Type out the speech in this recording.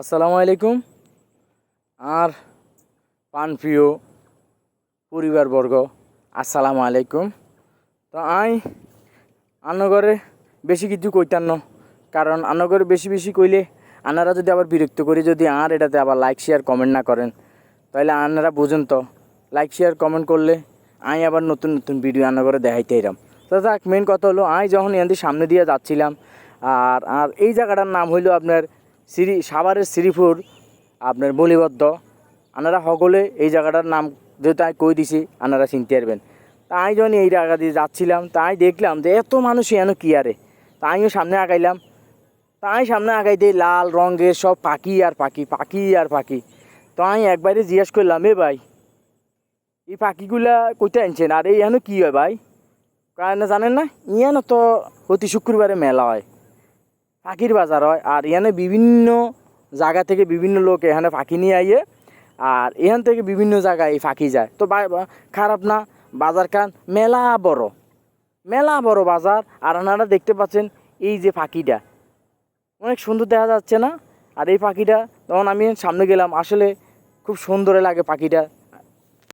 আসসালামু আলাইকুম। আর প্রাণপ্রিয় পরিবারবর্গ, আসসালামু আলাইকুম। তো আই, আন্নগরে বেশি কিছু কইতাম না, কারণ আন্নগরে বেশি বেশি কইলে আনারা যদি আবার বিরক্ত করে যদি আর এটাতে আবার লাইক শেয়ার কমেন্ট না করেন তাহলে আনারা বুঝুন তো লাইক শেয়ার কমেন্ট করলে আই আবার নতুন নতুন ভিডিও আন্নগরে দেখাইতে এরাম। তো যাক মেন কথা হলো আই যখন এখান সামনে দিয়ে যাচ্ছিলাম, আর আর এই জায়গাটার নাম হইল আপনার শ্রী সাভারের শ্রীপুর, আপনার বলিবদ্ধ আনারা সকলে এই জায়গাটার নাম যেহেতু আমি কই দিছি, আনারা চিনতে পারবেন। তাই যখন এই জায়গা দিয়ে যাচ্ছিলাম, তাই দেখলাম যে এত মানুষ এন কি আরে। তাইও সামনে আগাইলাম। তাই সামনে আগাই দিয়ে লাল রঙের সব পাখি আর পাখি পাখি আর পাখি। তো আমি একবারে জিজ্ঞেস করলাম, এ ভাই, এই পাখিগুলা কইতে আনছেন? আর এই এখানে কী হয় ভাই? কারণ জানেন না ইয়ানো তো প্রতি শুক্রবারে মেলা হয়। পাখির বাজার হয়। আর এখানে বিভিন্ন জায়গা থেকে বিভিন্ন লোক এখানে পাখি নিয়ে আইয়ে, আর এখান থেকে বিভিন্ন জায়গায় এই পাখি যায়। তো খারাপ না, বাজার কান মেলা বড়। মেলা বড় বাজার, আর আপনারা দেখতে পাচ্ছেন এই যে পাখিটা। অনেক সুন্দর দেখা যাচ্ছে না? আর এই পাখিটা, তখন আমি সামনে গেলাম, আসলে খুব সুন্দর লাগে পাখিটা।